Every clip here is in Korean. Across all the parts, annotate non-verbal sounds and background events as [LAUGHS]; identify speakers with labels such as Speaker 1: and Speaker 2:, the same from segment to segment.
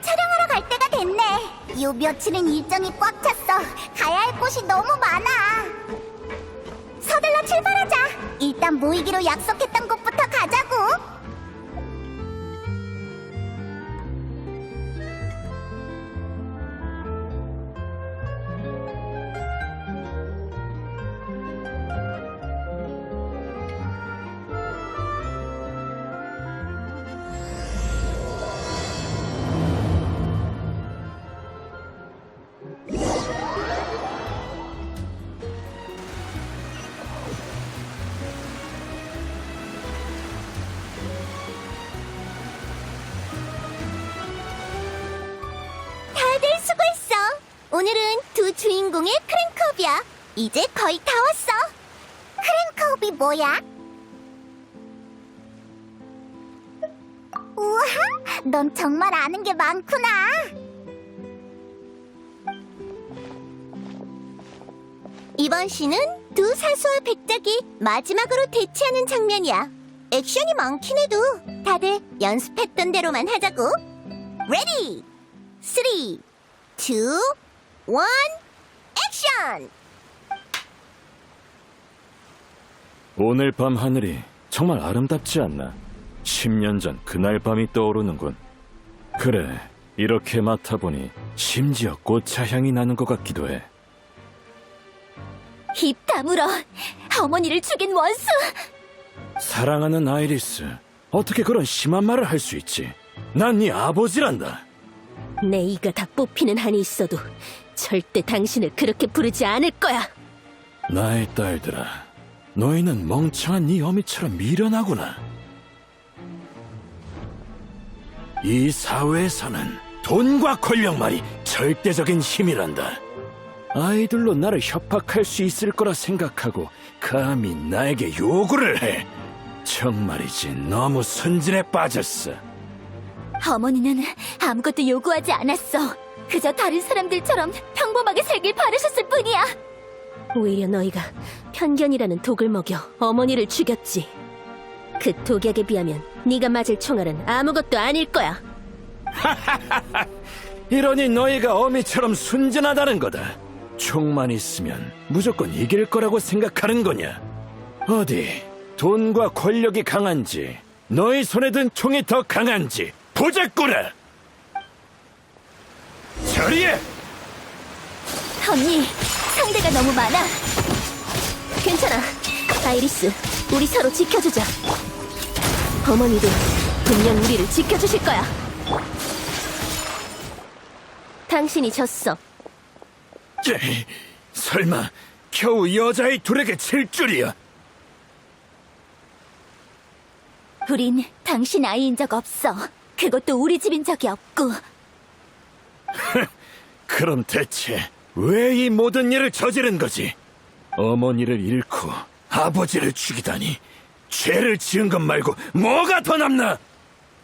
Speaker 1: 촬영하러 갈 때가 됐네. 요 며칠은 일정이 꽉 찼어. 가야 할 곳이 너무 많아. 서둘러 출발하자. 일단 모이기로 약속했던 곳부터 가자고. 오늘은 두 주인공의 크랭크업이야. 이제 거의 다 왔어. 크랭크업이 뭐야? 우와, 넌 정말 아는 게 많구나. 이번 시는 두 사수와 백작이 마지막으로 대치하는 장면이야. 액션이 많긴 해도 다들 연습했던 대로만 하자고. 레디! 3, 2, 1, 액션!
Speaker 2: 오늘 밤 하늘이 정말 아름답지 않나? 10년 전 그날 밤이 떠오르는군. 그래, 이렇게 맡아보니 심지어 꽃차 향이 나는 것 같기도 해.
Speaker 1: 입 다물어! 어머니를 죽인 원수!
Speaker 2: 사랑하는 아이리스, 어떻게 그런 심한 말을 할 수 있지? 난 네 아버지란다.
Speaker 3: 내 이가 다 뽑히는 한이 있어도 절대 당신을 그렇게 부르지 않을 거야.
Speaker 2: 나의 딸들아, 너희는 멍청한 네 어미처럼 미련하구나. 이 사회에서는 돈과 권력만이 절대적인 힘이란다. 아이들로 나를 협박할 수 있을 거라 생각하고 감히 나에게 요구를 해. 정말이지 너무 순진에 빠졌어.
Speaker 1: 어머니는 아무것도 요구하지 않았어. 그저 다른 사람들처럼 평범하게 살길 바라셨을 뿐이야.
Speaker 3: 오히려 너희가 편견이라는 독을 먹여 어머니를 죽였지. 그 독약에 비하면 네가 맞을 총알은 아무것도 아닐 거야. [LAUGHS]
Speaker 2: 이러니 너희가 어미처럼 순진하다는 거다. 총만 있으면 무조건 이길 거라고 생각하는 거냐? 어디 돈과 권력이 강한지 너희 손에 든 총이 더 강한지 보자꾸나. 저리해!
Speaker 1: 언니, 상대가 너무 많아.
Speaker 3: 괜찮아. 아이리스, 우리 서로 지켜주자. 어머니도 분명 우리를 지켜주실 거야. 당신이 졌어.
Speaker 2: 에이, 설마 겨우 여자의 둘에게 칠 줄이야?
Speaker 1: 우린 당신 아이인 적 없어. 그것도 우리 집인 적이 없고. [LAUGHS]
Speaker 2: 그럼 대체 왜 이 모든 일을 저지른 거지? 어머니를 잃고 아버지를 죽이다니 죄를 지은 것 말고 뭐가 더 남나?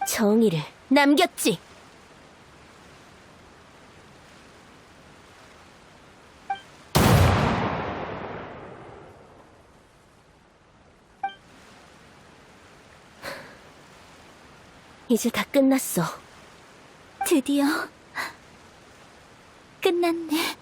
Speaker 3: 정의를 남겼지. 이제 다 끝났어.
Speaker 1: 드디어 끝났네.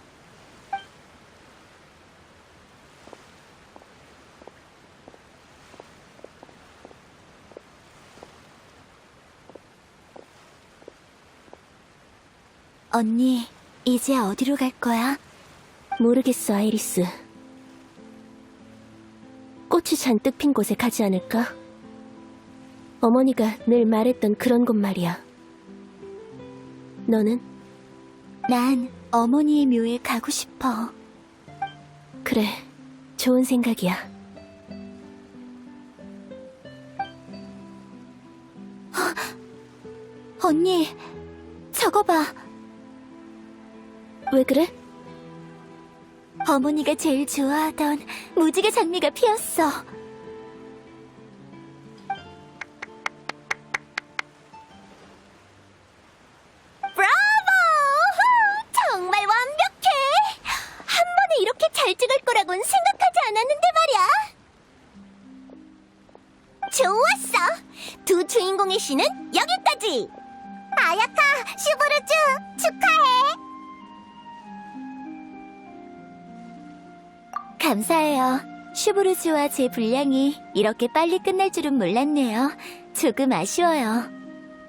Speaker 1: 언니, 이제 어디로 갈 거야?
Speaker 3: 모르겠어, 아이리스. 꽃이 잔뜩 핀 곳에 가지 않을까? 어머니가 늘 말했던 그런 곳 말이야. 너는?
Speaker 1: 난 어머니의 묘에 가고 싶어.
Speaker 3: 그래, 좋은 생각이야.
Speaker 1: 언니, 저거 봐.
Speaker 3: 왜 그래?
Speaker 1: 어머니가 제일 좋아하던 무지개 장미가 피었어. 시는 여기까지! 마야카, 슈브르츠, 축하해! 감사해요. 슈브르즈와 제 분량이 이렇게 빨리 끝날 줄은 몰랐네요. 조금 아쉬워요.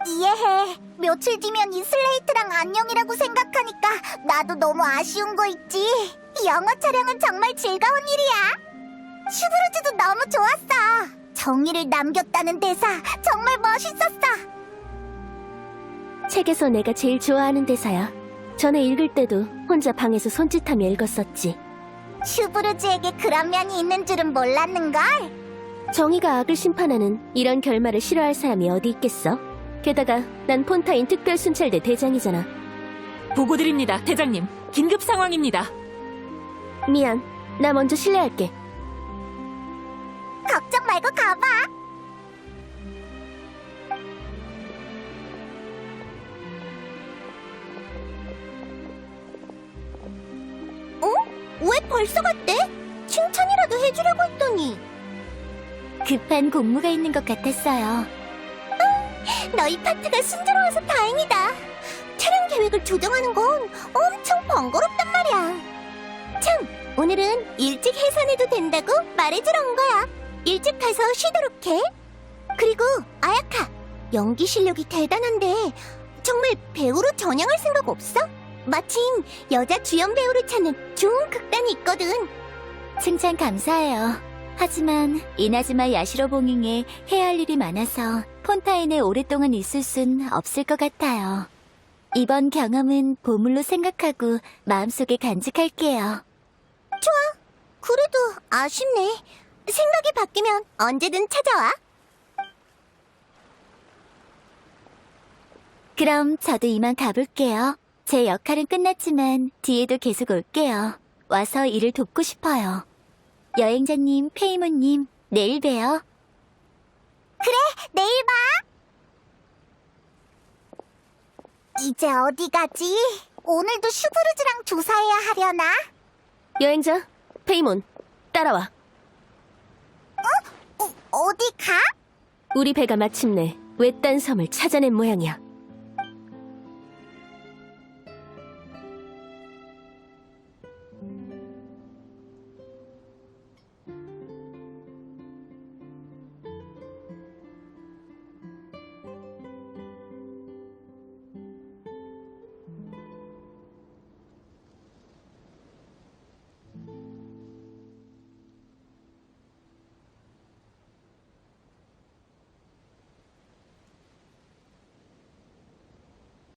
Speaker 1: 이해해. 며칠 뒤면 이 슬레이트랑 안녕이라고 생각하니까 나도 너무 아쉬운 거 있지. 영화 촬영은 정말 즐거운 일이야. 슈브르즈도 너무 좋았어. 정의를 남겼다는 대사 정말 멋있었어.
Speaker 3: 책에서 내가 제일 좋아하는 대사야. 전에 읽을 때도 혼자 방에서 손짓하며 읽었었지.
Speaker 1: 슈브르즈에게 그런 면이 있는 줄은 몰랐는걸.
Speaker 3: 정의가 악을 심판하는 이런 결말을 싫어할 사람이 어디 있겠어? 게다가 난 폰타인 특별 순찰대 대장이잖아.
Speaker 4: 보고드립니다, 대장님. 긴급 상황입니다.
Speaker 3: 미안. 나 먼저 실례할게.
Speaker 1: 말고 가봐. 어? 왜 벌써 갔대? 칭찬이라도 해주려고 했더니. 급한 공무가 있는 것 같았어요. 너희 파트가 순조로워서 다행이다. 촬영 계획을 조정하는 건 엄청 번거롭단 말이야. 참, 오늘은 일찍 해산해도 된다고 말해주러 온 거야. 일찍 가서 쉬도록 해. 그리고 아야카, 연기 실력이 대단한데 정말 배우로 전향할 생각 없어? 마침 여자 주연 배우를 찾는 좋은 극단이 있거든. 칭찬 감사해요. 하지만 이나즈마 야시로 봉잉에 해야 할 일이 많아서 폰타인에 오랫동안 있을 순 없을 것 같아요. 이번 경험은 보물로 생각하고 마음속에 간직할게요. 좋아. 그래도 아쉽네. 생각이 바뀌면 언제든 찾아와. 그럼 저도 이만 가볼게요. 제 역할은 끝났지만 뒤에도 계속 올게요. 와서 일을 돕고 싶어요. 여행자님, 페이모님, 내일 봬요. 그래, 내일 봐. 이제 어디 가지? 오늘도 슈브르즈랑 조사해야 하려나?
Speaker 3: 여행자, 페이몬, 따라와.
Speaker 1: 어, 어디 가?
Speaker 3: 우리 배가 마침내 외딴 섬을 찾아낸 모양이야.